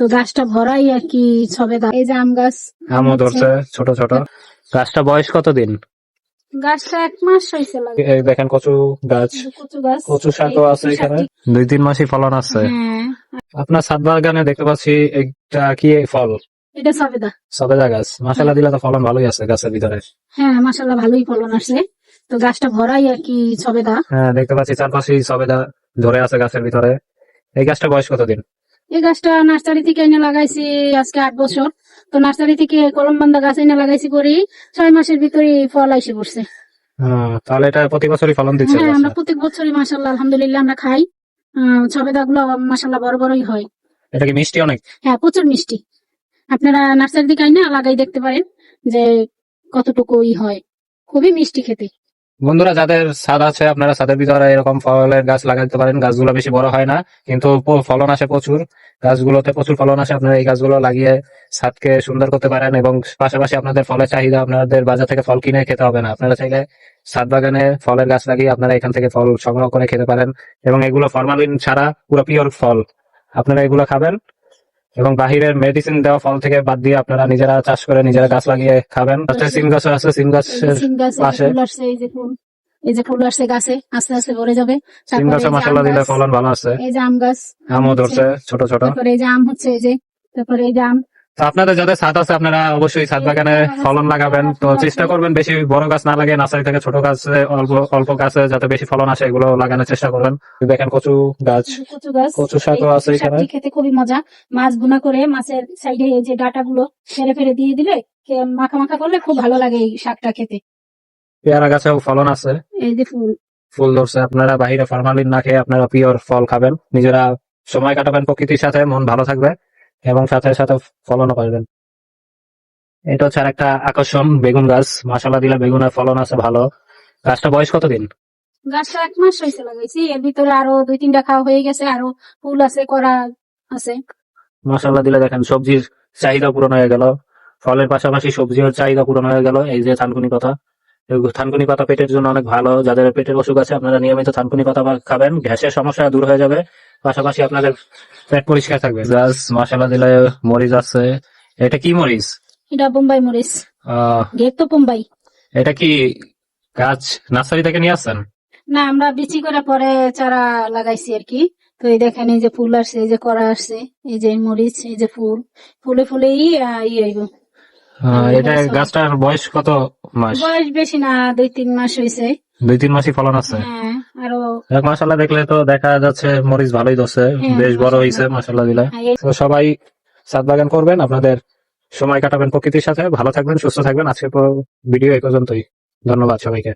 তো গাছটা ভরাই আর কি সবেদা এই যে আম গাছ। আমও ধরছে ছোট ছোট। গাছটা বয়স কতদিন? গাছটা এক মাস হয়েছে লাগে দেখেন কচু গাছ। কচু গাছ। কচু শাকও আছে এখানে। দুই তিন মাসই ফলন আছে। হ্যাঁ। আপনার ছাদ বাগানে দেখতে পাচ্ছি একটা কি ফল? এটা সবেদা সবেদা গাছ। মাসালা দিলে তো ফলন ভালোই আছে গাছের ভিতরে। হ্যাঁ মাসাল্লাহ ভালোই ফলন আসছে তো গাছটা ভরাই আর কি সবেদা হ্যাঁ দেখতে পাচ্ছি চারপাশেই সবেদা ধরে আছে গাছের ভিতরে। এই গাছটা বয়স কতদিন? এই গাছটা নার্সারি থেকে এনে লাগাইছি আজকে আট বছর। তো নার্সারি থেকে কলম বান্ধা গাছ এনে লাগাইছি করি ছয় মাসের ভিতরে ফল আইসে পড়ছে। তাহলে এটা প্রতি বছরই ফলন দিচ্ছে হ্যাঁ আমরা প্রত্যেক বছরই মাসাল্লাহ আলহামদুলিল্লাহ আমরা খাই। সবেদা গুলো মাসাল্লাহ বড় বড়ই হয়। এটা কি মিষ্টি অনেক? হ্যাঁ প্রচুর মিষ্টি। আপনারা নার্সারি থেকে আইনা লাগাই দেখতে পারেন যে কতটুকু ই হয়। খুবই মিষ্টি খেতে। বন্ধুরা, যাদের ছাদ আছে, আপনারা ছাদের ভিতরে এরকম ফলের গাছ লাগাতে পারেন। গাছগুলো বেশি বড় হয় না, কিন্তু ফলন আসে প্রচুর। গাছগুলোতে প্রচুর ফলন আসে, আপনারা এই গাছগুলো লাগিয়ে ছাদকে সুন্দর করতে পারেন এবং পাশাপাশি আপনাদের ফলের চাহিদা আপনাদের বাজার থেকে ফল কিনে খেতে হবে না। আপনারা চাইলে ছাদ বাগানে ফলের গাছ লাগিয়ে আপনারা এখান থেকে ফল সংগ্রহ করে খেতে পারেন এবং এগুলো ফরমালিন ছাড়া পুরো পিওর ফল। আপনারা এগুলো খাবেন এবং বাহিরের মেডিসিন দেওয়া ফল থেকে বাদ দিয়ে আপনারা নিজেরা চাষ করে নিজেরা গাছ লাগিয়ে খাবেন। তাতে সিম গাছও আছে সিম গাছের পাশে। আসছে এই যে ফুল। আসছে গাছে আস্তে আস্তে ভরে যাবে। সিম গাছে মশলা দিলে ফলন ভালো আছে এই যে আম গাছ আমও ধরছে ছোট ছোট। তারপরে এই যে আম হচ্ছে এই যে তারপরে এই যে আম তো আপনাদের যাদের ছাদ আছে আপনারা অবশ্যই ছাদ বাগানে ফলন লাগাবেন। তো চেষ্টা করবেন বেশি বড় গাছ না লাগিয়ে নার্সারি থেকে ছোট গাছে অল্প অল্প গাছে যাতে বেশি ফলন আসে এগুলো লাগানোর চেষ্টা করবেন। দেখেন কচু গাছ। কচু গাছ কচু শাকও আছে এখানে। খেতে খুবই মজা। মাছ ভুনা করে মাছের সাইডে এই যে ডাটা গুলো ফেরে ফেরে দিয়ে দিলে মাখা মাখা করলে খুব ভালো লাগে এই শাকটা খেতে। পেয়ারা গাছেও ফলন আছে। এই যে ফুল। ফুল ধরছে। আপনারা বাহিরে ফরমালিন না খেয়ে আপনারা পিওর ফল খাবেন। নিজেরা সময় কাটাবেন প্রকৃতির সাথে। মন ভালো থাকবে। এবং সাথে সাথে ফলনও পাবেন। এটা হচ্ছে আর একটা আকর্ষণ বেগুন গাছ। মশলা দিলে বেগুনের ফলন আছে ভালো। গাছটা বয়স কতদিন? গাছটা এক মাস হয়েছে লাগাইছি। এর ভিতরে আরও দুই তিনটা খাওয়া হয়ে গেছে আরও ফুল আছে করা আছে। মশলা দিলে দেখেন সবজির চাহিদা পূরণ হয়ে গেল। ফলের পাশাপাশি সবজির চাহিদা পূরণ হয়ে গেল। এই যে থানকুনি পাতা। থানকুনি পাতা পেটের জন্য অনেক ভালো। যাদের পেটের অসুখ আছে আপনারা নিয়মিত থানকুনি পাতা খাবেন। গ্যাসের সমস্যা দূর হয়ে যাবে। পাশাপাশি আপনাদের পেট পরিষ্কার থাকবে। গাছ মশলা দিলে মরিচ আছে। এটা কি মরিচ? এটা বোম্বাই মরিচ। আহ, ঘের তো বোম্বাই। এটা কি গাছ নার্সারি থেকে নিয়ে আসছেন? না আমরা বিচি করে পরে চারা লাগাইছি আর কি। তো এই দেখেন এই যে ফুল আসছে এই যে করা আসছে এই যে মরিচ এই যে ফুল। ফুলে ফুলেই আহ, ই হইব। আহ, এটা গাছটার বয়স কত মাস? বয়স বেশি না দুই তিন মাস হয়েছে দুই তিন মাসই ফলন আছে। হ্যাঁ। আরও দেখলে তো দেখা যাচ্ছে মরিচ ভালোই ধরছে হ্যাঁ, বেশ বড় মাশাআল্লাহ। হয়েছে মাসাল্লাহ দিলে। হ্যাঁ, তো সবাই সাত বাগান করবেন আপনাদের সময় কাটাবেন প্রকৃতির সাথে। ভালো থাকবেন সুস্থ থাকবেন। আজকে ভিডিও এই পর্যন্তই। ধন্যবাদ সবাইকে।